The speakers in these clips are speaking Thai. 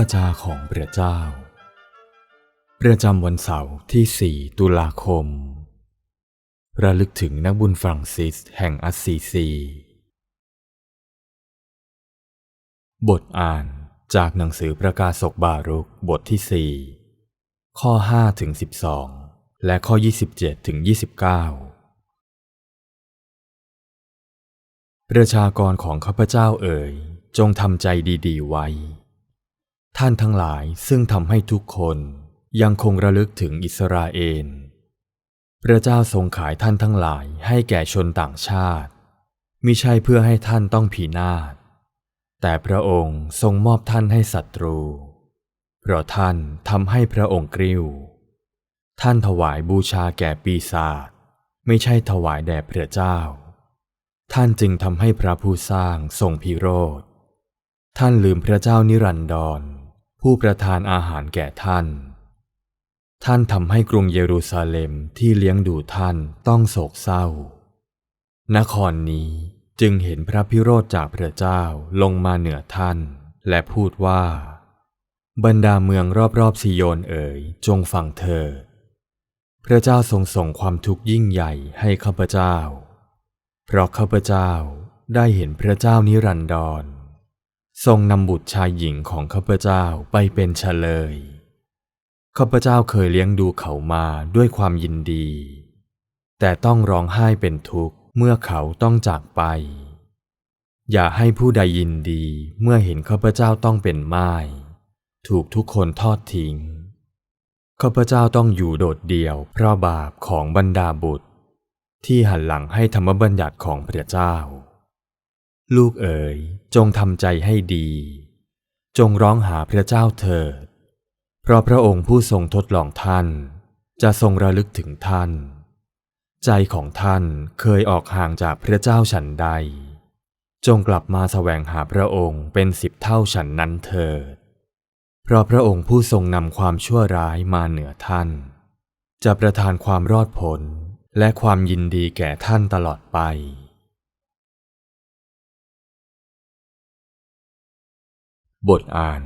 พระวาจาของพระเจ้า ประจำวันเสาร์ที่ 4 ตุลาคม ระลึกถึงนักบุญฝรั่งซิสแห่งอัสซีซี บทอ่านจากหนังสือประกาศกบารุกบทที่ 4 ข้อ5ถึง12 และข้อ 27ถึง29 ประชากรของข้าพเจ้าเอ๋ยจงทำใจดี ๆ ไว้ ท่านทั้งหลายซึ่งทำให้ทุกคนยังคงระลึกถึงอิสราเอล พระเจ้าทรงขายท่านทั้งหลายให้แก่ชนต่างชาติมิใช่เพื่อให้ท่านต้องผีนาศแต่พระองค์ทรงมอบท่านให้ศัตรู เพราะท่านทำให้พระองค์กริ้ว ท่านถวายบูชาแก่ปีศาจไม่ใช่ถวายแด่พระเจ้า ท่านจึงทำให้พระผู้สร้างทรงพิโรธ ท่านลืมพระเจ้านิรันดร ผู้ประทานอาหารแก่ท่าน ท่านทำให้กรุงเยรูซาเล็มที่เลี้ยงดูท่านต้องโศกเศร้า นครนี้จึงเห็นพระพิโรธจากพระเจ้าลงมาเหนือท่าน และพูดว่า บรรดาเมืองรอบๆซิโยนเอ๋ยจงฟังเธอ พระเจ้าทรงส่งความทุกข์ยิ่งใหญ่ให้ข้าพเจ้า เพราะข้าพเจ้าได้เห็นพระเจ้านิรันดร ทรงนำบุตรชายหญิงของข้าพเจ้าไปเป็นเฉลย ข้าพเจ้าเคยเลี้ยงดูเขามาด้วยความยินดี แต่ต้องร้องไห้เป็นทุกข์เมื่อเขาต้องจากไป อย่าให้ผู้ใดยินดีเมื่อเห็นข้าพเจ้าต้องเป็นไม้ถูกทุกคนทอดทิ้ง ข้าพเจ้าต้องอยู่โดดเดี่ยวเพราะบาปของบรรดาบุตร ที่หันหลังให้ธรรมบัญญัติของพระเจ้า ลูกเอ๋ยจงทำใจให้ดี จงร้องหาพระเจ้าเถิด เพราะพระองค์ผู้ทรงทดลองท่าน จะทรงระลึกถึงท่าน ใจของท่านเคยออกห่างจากพระเจ้าฉันใด จงกลับมาแสวงหาพระองค์เป็นสิบเท่าฉันนั้นเถิด เพราะพระองค์ผู้ทรงนำความชั่วร้ายมาเหนือท่าน จะประทานความรอดพ้นและความยินดีแก่ท่านตลอดไป บทอ่าน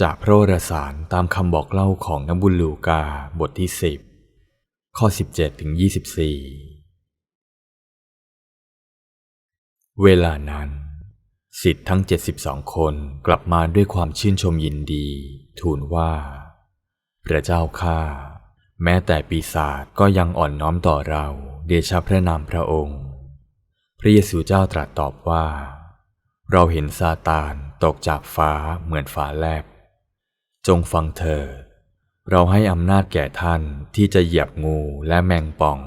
จากพระวรสารตามคำบอกเล่าของนักบุญลูกาบทที่สิบข้อ 17ถึง24 เวลานั้น สิทธิ์ทั้ง 72 คนกลับมาด้วยความชื่นชมยินดี ทูลว่า พระเจ้าข้าแม้แต่ปีศาจก็ยังอ่อนน้อมต่อเรา เดชะพระนามพระองค์ พระเยซูเจ้าตรัสตอบว่า เราเห็นซาตานตกจากฟ้าเหมือนฟ้าแลบ จงฟังเถิดเราให้อำนาจแก่ท่านที่จะเหยียบงูและแมงป่อง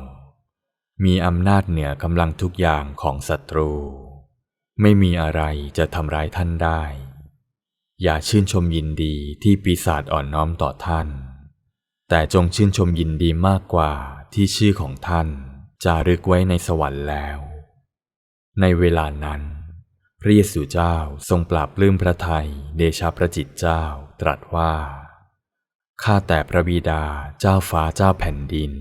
มีอำนาจเหนือกำลังทุกอย่างของศัตรู ไม่มีอะไรจะทำร้ายท่านได้ อย่าชื่นชมยินดีที่ปีศาจอ่อนน้อมต่อท่าน แต่จงชื่นชมยินดีมากกว่าที่ชื่อของท่านจะรึกไว้ในสวรรค์แล้ว ในเวลานั้น พระเยซูเจ้าทรงปราบปลื้มพระไทยเดชาพระจิตเจ้าตรัสว่า ข้าแต่พระบิดาเจ้าฟ้าเจ้าแผ่นดิน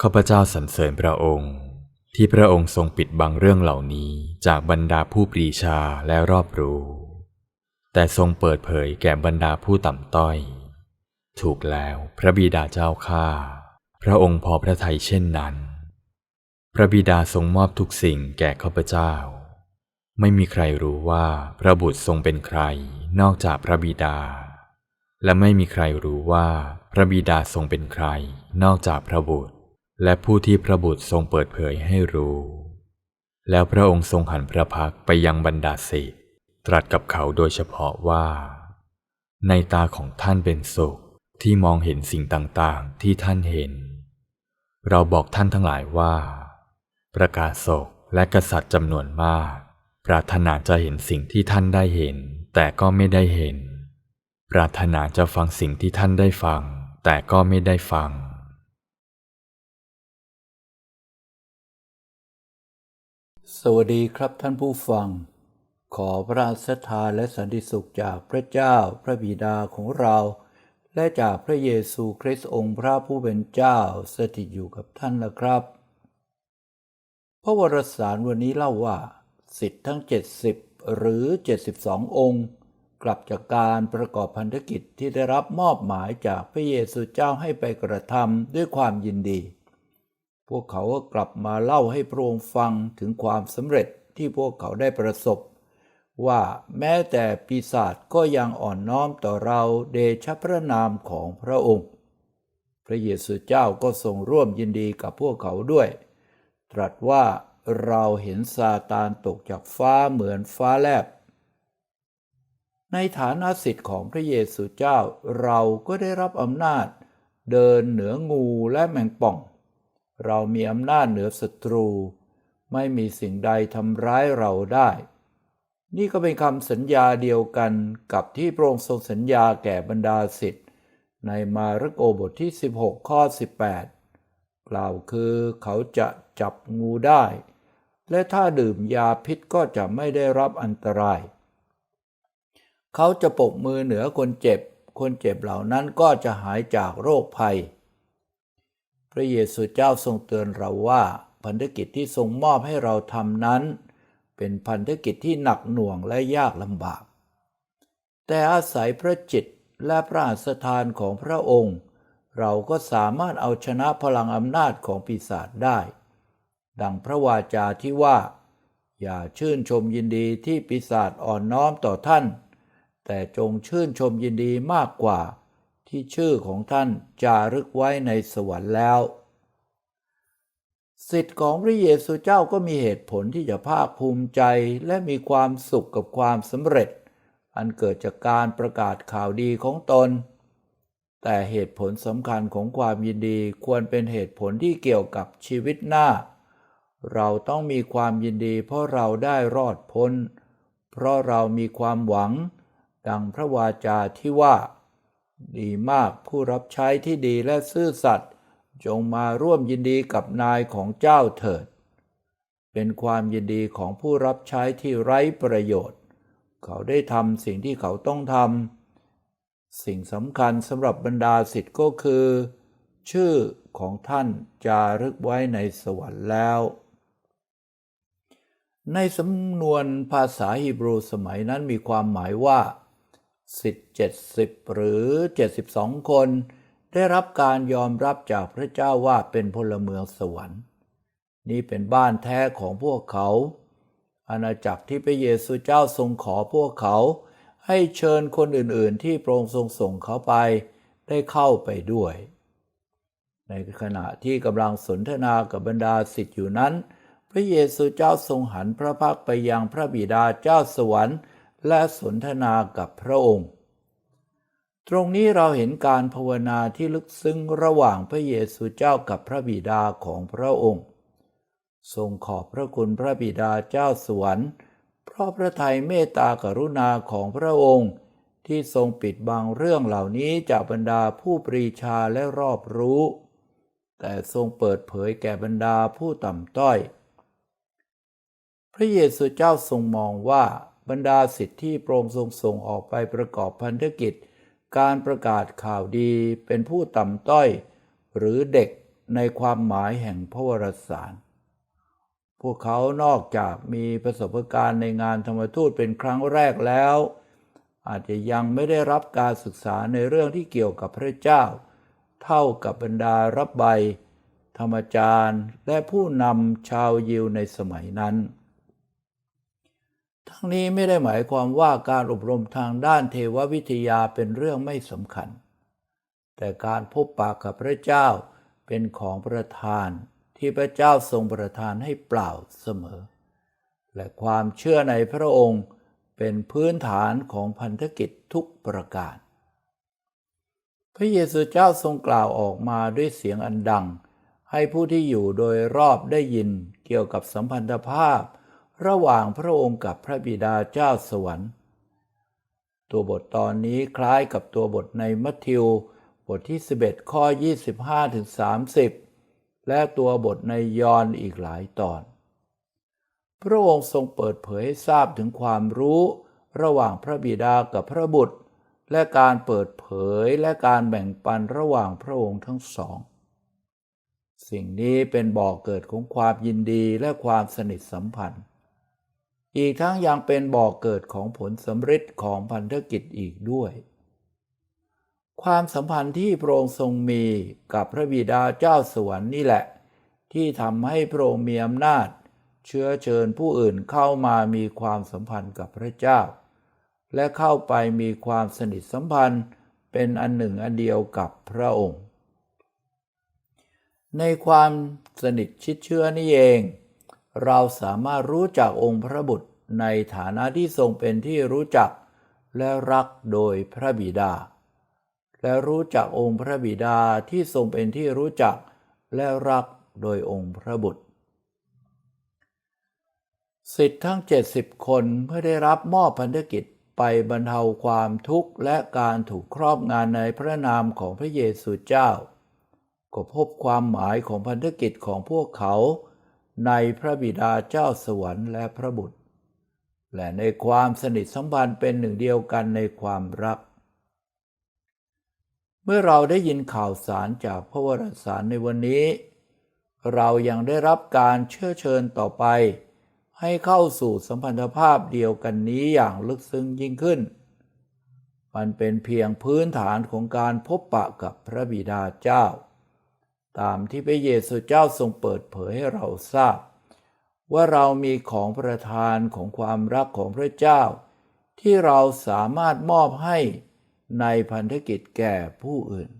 ข้าพเจ้าสรรเสริญพระองค์ ที่พระองค์ทรงปิดบังเรื่องเหล่านี้จากบรรดาผู้ปรีชาและรอบรู้ แต่ทรงเปิดเผยแก่บรรดาผู้ต่ำต้อย ถูกแล้วพระบิดาเจ้าข้าพระองค์พอพระทัยเช่นนั้น พระบิดาทรงมอบทุกสิ่งแก่ข้าพเจ้า ไม่มีใครรู้ว่าพระบุตรทรงเป็นใครนอกจากพระบิดา และไม่มีใครรู้ว่าพระบิดาทรงเป็นใคร นอกจากพระบุตร และผู้ที่พระบุตรทรงเปิดเผยให้รู้ แล้วพระองค์ทรงหันพระพักไปยังบรรดาศิษย์ตรัสกับเขาโดยเฉพาะว่า ในตาของท่านเป็นสุขที่มองเห็นสิ่งต่างๆ ที่ท่านเห็น เราบอกท่านทั้งหลายว่า ประกาศศกและกษัตริย์จำนวนมาก ปรารถนาจะเห็นสิ่งที่ท่านได้เห็น แต่ก็ไม่ได้เห็น ปรารถนาจะฟังสิ่งที่ท่านได้ฟัง แต่ก็ไม่ได้ฟัง สวัสดีครับท่านผู้ฟัง ขอพระราชทานและสันติสุขจากพระเจ้าพระบิดาของเรา และจากพระเยซูคริสต์องค์พระผู้เป็นเจ้าสถิตอยู่กับท่านนะครับ พระวรสารวันนี้เล่าว่า สิทธิ์ทั้ง 70 หรือ 72 องค์ กลับจากการประกอบพันธกิจที่ได้รับมอบหมายจากพระเยซูเจ้าให้ไปกระทำด้วยความยินดี พวกเขาก็กลับมาเล่าให้พระองค์ฟังถึงความสำเร็จที่พวกเขาได้ประสบ ว่าแม้แต่ปีศาจก็ยังอ่อนน้อมต่อเราเดชะพระนามของพระองค์ พระเยซูเจ้าก็ทรงร่วมยินดีกับพวกเขาด้วย ตรัสว่า เราเห็นซาตานตกจากฟ้าเหมือนฟ้าแลบ ในฐานะสิทธิ์ของพระเยซูเจ้าเราก็ได้รับอำนาจ เดินเหนืองูและแมงป่อง เรามีอำนาจเหนือศัตรู ไม่มีสิ่งใดทำร้ายเราได้ นี่ก็เป็นคำสัญญาเดียวกันกับที่พระองค์ทรงสัญญาแก่บรรดาสิทธิ์ในมาระโกบทที่ 16 ข้อ 18 กล่าวคือเขาจะจับงูได้ และถ้าดื่มยาพิษก็จะไม่ได้รับอันตราย เขาจะปกมือเหนือคนเจ็บ คนเจ็บเหล่านั้นก็จะหายจากโรคภัย พระเยซูเจ้าทรงเตือนเราว่า พันธกิจที่ทรงมอบให้เราทำนั้น เป็นพันธกิจที่หนักหน่วงและยากลำบาก แต่อาศัยพระจิตและพระอัสถานของพระองค์ เราก็สามารถเอาชนะพลังอำนาจของปีศาจได้ ดังพระวาจาที่ว่า อย่าชื่นชมยินดีที่ปีศาจอ่อนน้อมต่อท่าน แต่จงชื่นชมยินดีมากกว่า ที่ชื่อของท่านจารึกไว้ในสวรรค์แล้วสิทธิ์ของพระเยซูเจ้าก็มีเหตุผลที่จะภาคภูมิใจและมีความสุขกับความสำเร็จ อันเกิดจากการประกาศข่าวดีของตน แต่เหตุผลสำคัญของความยินดีควรเป็นเหตุผลที่เกี่ยวกับชีวิตหน้า เราต้องมีความยินดีเพราะเราได้รอดพ้น เพราะเรามีความหวัง ดังพระวาจาที่ว่า ดีมากผู้รับใช้ที่ดีและซื่อสัตย์จงมาร่วมยินดีกับนายของเจ้าเถิด เป็นความยินดีของผู้รับใช้ที่ไร้ประโยชน์ เขาได้ทำสิ่งที่เขาต้องทำสิ่งสำคัญสำหรับบรรดาสิทธิ์ก็คือ ชื่อของท่านจารึกไว้ในสวรรค์แล้ว ในสำนวนภาษาฮีบรูสมัยนั้นมีความหมายว่าสิทธิ์เจ็ดสิบหรือ 72 คน ได้รับการยอมรับจากพระเจ้าว่าเป็นพลเมืองสวรรค์ นี่เป็นบ้านแท้ของพวกเขา อาณาจักรที่พระเยซูเจ้าทรงขอพวกเขา ให้เชิญคนอื่นๆ ที่พระองค์ทรงส่งเขาไปได้เข้าไปด้วย ในขณะที่กำลังสนทนากับบรรดาสิทธิ์อยู่นั้น พระเยซูเจ้าทรงหันพระพักไปยังพระบิดาเจ้าสวรรค์ และสนทนากับพระองค์ ตรงนี้เราเห็นการภาวนาที่ลึกซึ้งระหว่างพระเยซูเจ้ากับพระบิดาของพระองค์ ทรงขอบพระคุณพระบิดาเจ้าสวรรค์ เพราะพระทัยเมตตากรุณาของพระองค์ ที่ทรงปิดบังเรื่องเหล่านี้จากบรรดาผู้ปรีชาและรอบรู้ แต่ทรงเปิดเผยแก่บรรดาผู้ต่ำต้อย พระเยซูเจ้าทรงมองว่าบรรดาสิทธิที่พรงทรงส่งออกไปประกอบพันธกิจ การประกาศข่าวดีเป็นผู้ต่ำต้อย หรือเด็กในความหมายแห่งพระวรสาร พวกเขานอกจากมีประสบการณ์ในงานธรรมทูตเป็นครั้งแรกแล้ว อาจจะยังไม่ได้รับการศึกษาในเรื่องที่เกี่ยวกับพระเจ้า เท่ากับบรรดารับใบ ธรรมจารย์และผู้นำชาวยิวในสมัยนั้น ทั้งนี้ไม่ได้หมายความว่าการอบรมทางด้านเทววิทยาเป็นเรื่องไม่สำคัญ แต่การพบปากกับพระเจ้าเป็นของประทานที่พระเจ้าทรงประทานให้เปล่าเสมอ และความเชื่อในพระองค์เป็นพื้นฐานของพันธกิจทุกประการ พระเยซูเจ้าทรงกล่าวออกมาด้วยเสียงอันดัง ให้ผู้ที่อยู่โดยรอบได้ยินเกี่ยวกับสัมพันธภาพ ระหว่างพระองค์กับพระบิดาเจ้าสวรรค์ ตัวบทตอนนี้คล้ายกับตัวบทในมัทธิว บทที่ 11 ข้อ 25ถึง30 และตัวบทในยอห์นอีกหลายตอน พระองค์ทรงเปิดเผยให้ทราบถึงความรู้ ระหว่างพระบิดากับพระบุตร และการเปิดเผยและการแบ่งปันระหว่างพระองค์ทั้งสองสิ่งนี้เป็นบ่อกเกิดของความยินดีและความสนิทสัมพันธ์ อีกทั้งยังเป็นบ่อกเกิดของผลสำฤทธิ์ของพันธกิจอีกด้วย ความสัมพันธ์ที่พระองค์ทรงมีกับพระบิดาเจ้าสวรรค์นี่แหละ ที่ทำให้พระองค์มีอำนาจ เชื้อเชิญผู้อื่นเข้ามามีความสัมพันธ์กับพระเจ้า และเข้าไปมีความสนิทสัมพันธ์เป็นอันหนึ่งอันเดียวกับพระองค์ ในความสนิทชิดเชื้อนี่เอง เราสามารถรู้จักองค์พระบุตรในฐานะที่ทรงเป็นที่รู้จักและรักโดยพระบิดา และรู้จักองค์พระบิดาที่ทรงเป็นที่รู้จักและรักโดยองค์พระบุตรสิทธิ์ทั้ง 70 คนเพื่อได้รับมอบพันธกิจไปบรรเทาความทุกข์และการถูกครอบงานในพระนามของพระเยซูเจ้า ก็พบความหมายของพันธกิจของพวกเขา ในพระบิดาเจ้าสวรรค์และพระบุตร และในความสนิทสัมพันธ์เป็นหนึ่งเดียวกันในความรัก เมื่อเราได้ยินข่าวสารจากพระวรสารในวันนี้ เรายังได้รับการเชื่อเชิญต่อไป ให้เข้าสู่สัมพันธภาพเดียวกันนี้อย่างลึกซึ้งยิ่งขึ้น มันเป็นเพียงพื้นฐานของการพบปะกับพระบิดาเจ้า ตามที่พระเยซูเจ้าทรงเปิดเผยให้เราทราบ ว่าเรามีของประทานของความรักของพระเจ้า ที่เราสามารถมอบให้ในพันธกิจแก่ผู้อื่น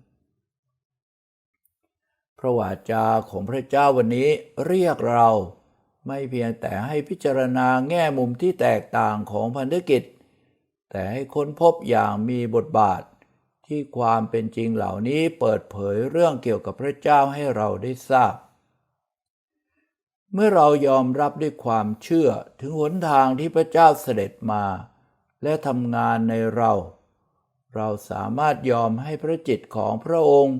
พระวาจาของพระเจ้าวันนี้เรียกเราไม่เพียงแต่ให้พิจารณาแง่มุมที่แตกต่างของพันธกิจ แต่ให้ค้นพบอย่างมีบทบาท ที่ความเป็นจริงเหล่านี้เปิดเผยเรื่องเกี่ยวกับพระเจ้าให้เราได้ทราบ เมื่อเรายอมรับด้วยความเชื่อถึงหนทางที่พระเจ้าเสด็จมา และทำงานในเรา เราสามารถยอมให้พระจิตของพระองค์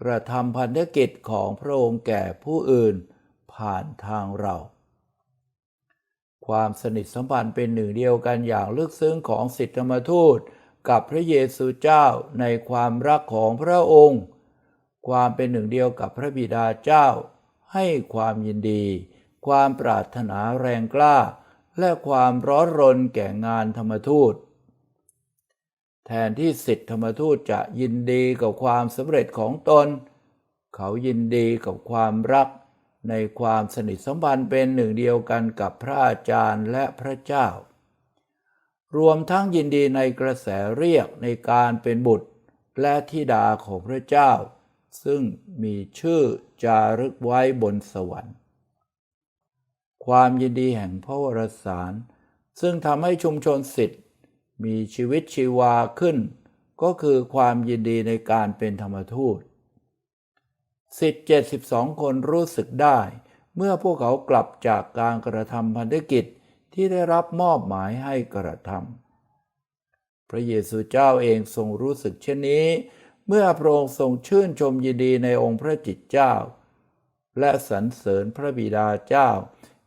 กระทำพันธกิจของพระองค์แก่ผู้อื่น ผ่านทางเรา ความสนิทสัมพันธ์เป็นหนึ่งเดียวกันอย่างลึกซึ้งของสิทธธรรมทูต กับพระเยซูเจ้าในความรักของพระองค์ ความเป็นหนึ่งเดียวกับพระบิดาเจ้า ให้ความยินดี ความปรารถนาแรงกล้า และความร้อนรนแก่งานธรรมทูต แทนที่สิทธิธรรมทูตจะยินดีกับความสำเร็จของตน เขายินดีกับความรัก ในความสนิทสัมพันธ์เป็นหนึ่งเดียวกันกับพระอาจารย์และพระเจ้า รวมทั้งยินดีในกระแสเรียกในการเป็นบุตรและธิดาของพระเจ้า ซึ่งมีชื่อจารึกไว้บนสวรรค์ ความยินดีแห่งพระวรสาร ซึ่งทำให้ชุมชนสิทธิ์ มีชีวิตชีวาขึ้น ก็คือความยินดีในการเป็นธรรมทูตสิทธิ์72 คนรู้สึกได้ เมื่อพวกเขากลับจากการกระทำพันธกิจ ที่ได้รับมอบหมายให้กระทำพระเยซูเจ้าเองทรงรู้สึกเช่นนี้ เมื่อพระองค์ทรงชื่นชมยินดีในองค์พระจิตเจ้า และสรรเสริญพระบิดาเจ้า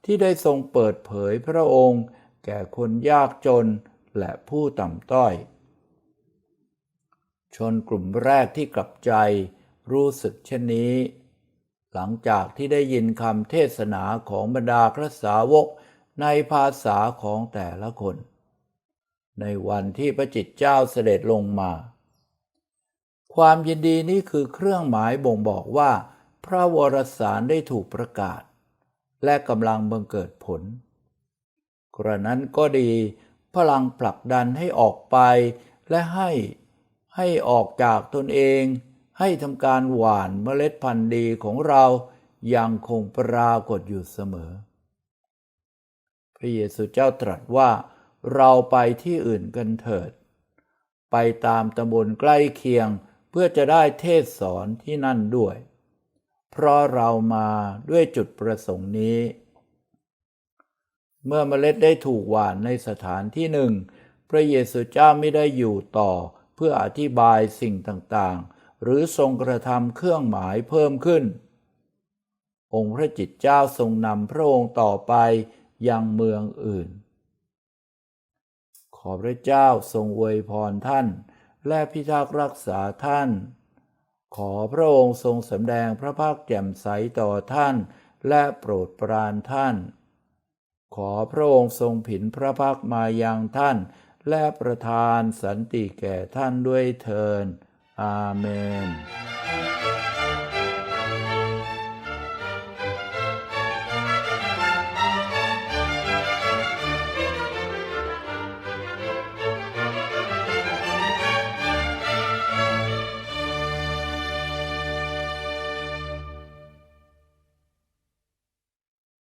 ที่ได้ทรงเปิดเผยพระองค์แก่คนยากจนและผู้ต่ำต้อย ชนกลุ่มแรกที่กลับใจรู้สึกเช่นนี้ หลังจากที่ได้ยินคำเทศนาของบรรดาพระสาวก ในภาษาของแต่ละคน ในวันที่พระจิตเจ้าเสด็จลงมา ความยินดีนี้คือเครื่องหมายบ่งบอกว่า พระวรสารได้ถูกประกาศ และกำลังบังเกิดผล กระนั้นก็ดีพลังผลักดันให้ออกไปและให้ให้ออกจากตนเอง ให้ทำการหว่านเมล็ดพันธุ์ดีของเรายังคงปรากฏอยู่เสมอ พระเยซูเจ้าตรัสว่าเราไปที่อื่นกันเถิด ไปตามตำบลใกล้เคียงเพื่อจะได้เทศสอนที่นั่นด้วย เพราะเรามาด้วยจุดประสงค์นี้ เมื่อเมล็ดได้ถูกหว่านในสถานที่หนึ่ง พระเยซูเจ้าไม่ได้อยู่ต่อเพื่ออธิบายสิ่งต่างๆ หรือทรงกระทำเครื่องหมายเพิ่มขึ้น องค์พระจิตเจ้าทรงนำพระองค์ต่อไป ยังเมืองอื่น ขอพระเจ้าทรงอวยพรท่าน และพิทักษ์รักษาท่าน ขอพระองค์ทรงสำแดงพระภาคแจ่มใสต่อท่าน และโปรดปรานท่าน ขอพระองค์ทรงผินพระพักมายังท่าน และประทานสันติแก่ท่านด้วยเทินอาเมน